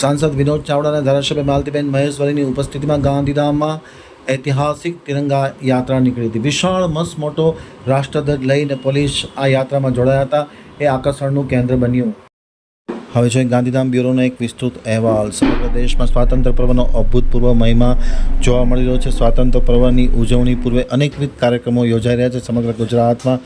સાંસદ વિનોદ ચાવડા અને ધારાસભ્ય માલતીબેન મહેશ્વરીની ઉપસ્થિતિમાં ગાંધીધામમાં ઐતિહાસિક તિરંગા યાત્રા નીકળી હતી. વિશાળ, મસ્ત, મોટો રાષ્ટ્રધ્વજ લઈને પોલીસ આ યાત્રામાં જોડાયા હતા. એ આકર્ષણનું કેન્દ્ર બન્યું. હવે જોઈએ ગાંધીધામ બ્યુરોનો એક વિસ્તૃત અહેવાલ. સમગ્ર દેશમાં સ્વાતંત્ર્ય પર્વનો અભૂતપૂર્વ મહિમા જોવા મળી રહ્યો છે. સ્વાતંત્ર્ય પર્વની ઉજવણી પૂર્વે અનેકવિધ કાર્યક્રમો યોજાઈ રહ્યા છે. સમગ્ર ગુજરાતમાં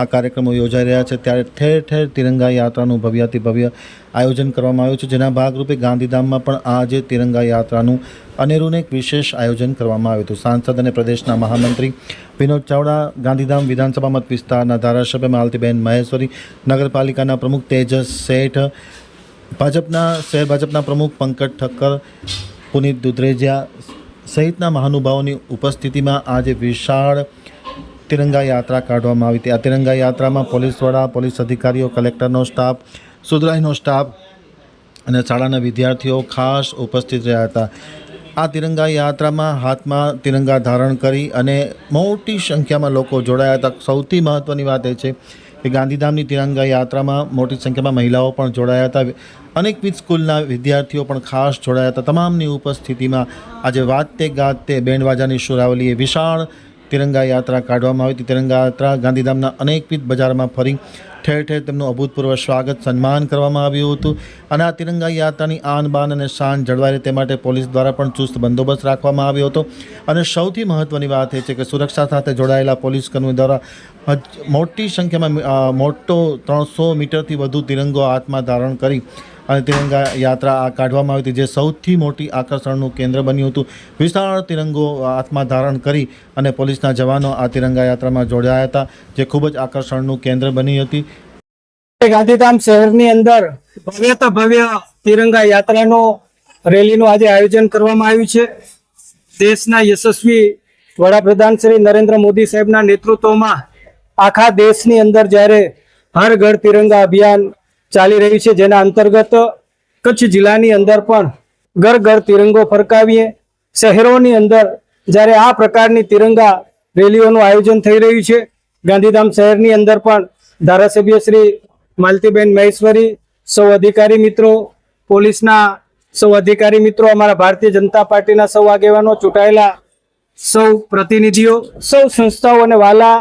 આ કાર્યક્રમો યોજાઈ રહ્યા છે. ત્યારે ઠેર ઠેર તિરંગા યાત્રાનું ભવ્યાતિભવ્ય આયોજન કરવામાં આવ્યું છે. જેના ભાગરૂપે ગાંધીધામમાં પણ આજે તિરંગા યાત્રાનું અનેરું એક વિશેષ આયોજન કરવામાં આવ્યું હતું. સાંસદ અને પ્રદેશના મહામંત્રી વિનોદ ચાવડા, ગાંધીધામ વિધાનસભા મત વિસ્તારના ધારાસભ્ય માલતીબેન મહેશ્વરી, નગરપાલિકાના પ્રમુખ તેજસ શેઠ, ભાજપના શહેર ભાજપના પ્રમુખ પંકજ ઠક્કર, પુનિત દુધરેજિયા સહિતના મહાનુભાવોની ઉપસ્થિતિમાં આજે વિશાળ તિરંગા યાત્રા કાઢવામાં આવી હતી. આ તિરંગા યાત્રામાં પોલીસ વડા, પોલીસ અધિકારીઓ, કલેક્ટરનો સ્ટાફ, સુધરાઈનો સ્ટાફ અને શાળાના વિદ્યાર્થીઓ ખાસ ઉપસ્થિત રહ્યા હતા. આ તિરંગા યાત્રામાં હાથમાં તિરંગા ધારણ કરી અને મોટી સંખ્યામાં લોકો જોડાયા હતા. સૌથી મહત્ત્વની વાત એ છે કે ગાંધીધામની તિરંગા યાત્રામાં મોટી સંખ્યામાં મહિલાઓ પણ જોડાયા હતા. અનેકવિધ સ્કૂલના વિદ્યાર્થીઓ પણ ખાસ જોડાયા હતા. તમામની ઉપસ્થિતિમાં આજે વાજતે ગાજતે બેન્ડવાજાની સુરાવલીએ વિશાળ તિરંગા યાત્રા કાઢવામાં આવી હતી. તિરંગા યાત્રા ગાંધીધામના અનેકવિધ બજારમાં ફરી ઠેર ઠેર તેમનું અભૂતપૂર્વ સ્વાગત સન્માન કરવામાં આવ્યું હતું. અને આ તિરંગા યાત્રાની આન બાન અને શાન જળવાય રહે તે માટે પોલીસ દ્વારા પણ ચુસ્ત બંદોબસ્ત રાખવામાં આવ્યો હતો. અને સૌથી મહત્ત્વની વાત એ છે કે સુરક્ષા સાથે જોડાયેલા પોલીસ કર્મી દ્વારા મોટી સંખ્યામાં મોટો ત્રણસો મીટરથી વધુ તિરંગો હાથમાં ધારણ કરી અને તિરંગા યાત્રા આ કાઢવામાં આવી હતી, જે સૌથી મોટી આકર્ષણનું કેન્દ્ર બન્યું હતું. વિશાળ તિરંગો હાથમાં ધારણ કરી અને પોલીસના જવાનો આ તિરંગા યાત્રામાં જોડાયા હતા, જે ખૂબ જ આકર્ષણનું કેન્દ્ર બની હતી. ગાંધીધામ શહેરની અંદર ભવ્યતા ભવ્ય તિરંગા યાત્રાનો રેલીનું આજે આયોજન કરવામાં આવ્યું છે. દેશના યશસ્વી વડાપ્રધાન શ્રી નરેન્દ્ર મોદી સાહેબના નેતૃત્વમાં આખા દેશની અંદર જ્યારે હર ઘર તિરંગા અભિયાન ચાલી રહ્યું છે, જેના અંતર્ગત કચ્છ જિલ્લાની અંદર પણ ઘર ઘર તિરંગો ફરકાવીએ. શહેરોની અંદર જ્યારે આ પ્રકારની તિરંગા રેલીઓનું આયોજન થઈ રહ્યું છે, ગાંધીધામ શહેરની અંદર પણ ધારાસભ્ય શ્રી માલતીબેન મહેશ્વરી, સૌ અધિકારી મિત્રો, પોલીસના સૌ અધિકારી મિત્રો, અમારા ભારતીય જનતા પાર્ટીના સૌ આગેવાનો, ચૂંટાયેલા સૌ પ્રતિનિધિઓ, સૌ સંસ્થાઓ અને વાલા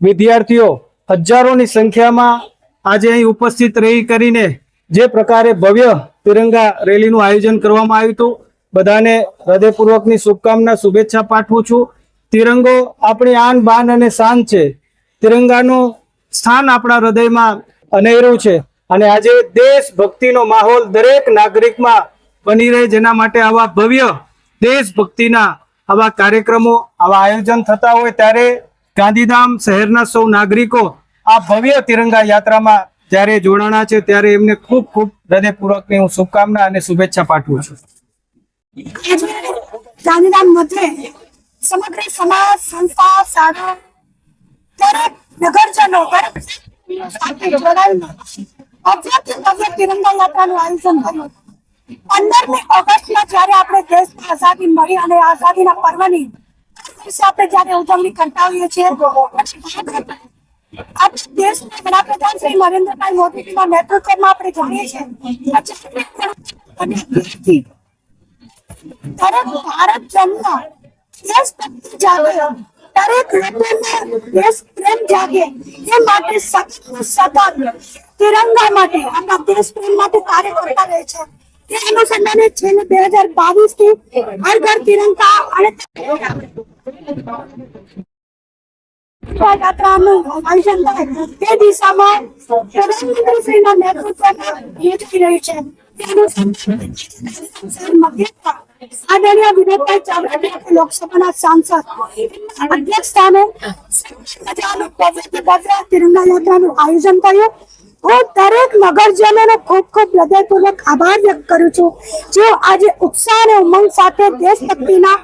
વિદ્યાર્થીઓ, હજારોની સંખ્યામાં આજે અહીં ઉપસ્થિત રહી કરીને જે પ્રકારે ભવ્ય તિરંગા રેલીનું આયોજન કરવામાં આવ્યું હતું, બધાને હૃદયપૂર્વકની શુભકામના, શુભેચ્છા પાઠવું છું. તિરંગો આપણી આન બાન અને શાન છે. તિરંગાનું સ્થાન આપણા હૃદયમાં અનેરું છે. અને આજે દેશભક્તિનો માહોલ દરેક નાગરિકમાં બની રહે જેના માટે આવા ભવ્ય દેશભક્તિના આવા કાર્યક્રમો, આવા આયોજન થતા હોય ત્યારે ગાંધીધામ શહેરના સૌ નાગરિકો આ ભવ્ય તિરંગા યાત્રામાં જ્યારે જોડાણા છે ત્યારે એમને ખૂબ ખૂબ હૃદયપૂર્વકની હું શુભકામના અને શુભેચ્છા પાઠવું છું. ગાંધીધામ મધ્યે સમગ્ર સમાજ, સંસ્થા નગરજનો ભવ્ય તિરંગા યાત્રાનું આયોજન કર્યું પંદરમી ઓગસ્ટમાં જ્યારે આપણે દેશમાં આઝાદી મળી અને આઝાદીના પર્વની દિવસે આપણે જ્યારે ઉજવણી કરતા હોઈએ છીએ આપણે દેશના વડાપ્રધાન શ્રી નરેન્દ્રભાઈ મોદીજીના નેતૃત્વમાં આપણે જાણીએ છીએ. અને ભારત જન્મ દેશભક્તિ જાગે દરેક લોકોને દેશ પ્રેમ જાગે. એ માટે સતત તિરંગા માટે, આપણા દેશ પ્રેમ માટે કાર્ય કરતા રહે છે. તે અનુસંધાને છેલ્લે બે હજાર બાવીસથી હર ઘર તિરંગા અને યાત્રાનું આયોજન થાય. તે દિશામાં પ્રધાનમંત્રી શ્રીના નેતૃત્વમાં યોજાઈ રહ્યું છે. આદરણીય વિનોદભાઈ ચાવડા લોકસભાના સાંસદ અધ્યક્ષ સ્થાને તિરંગા યાત્રાનું આયોજન કર્યું. હું દરેક નગરજનોનો ખૂબ ખૂબ હૃદયપૂર્વક આભાર વ્યક્ત કરું છું. જેઓ આજે ઉત્સાહ અને ઉમંગ સાથે દેશભક્તિના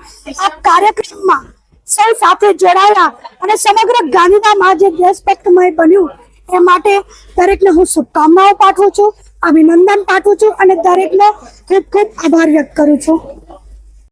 આ કાર્યક્રમમાં સૌ સાથે જોડાયા અને સમગ્ર ગાંધીધામ આજે દેશભક્તમય બન્યું. એ માટે દરેકને હું શુભકામનાઓ પાઠવું છું. અભિનંદન પાઠવું છું અને દરેકનો ખૂબ ખૂબ આભાર વ્યક્ત કરું છું.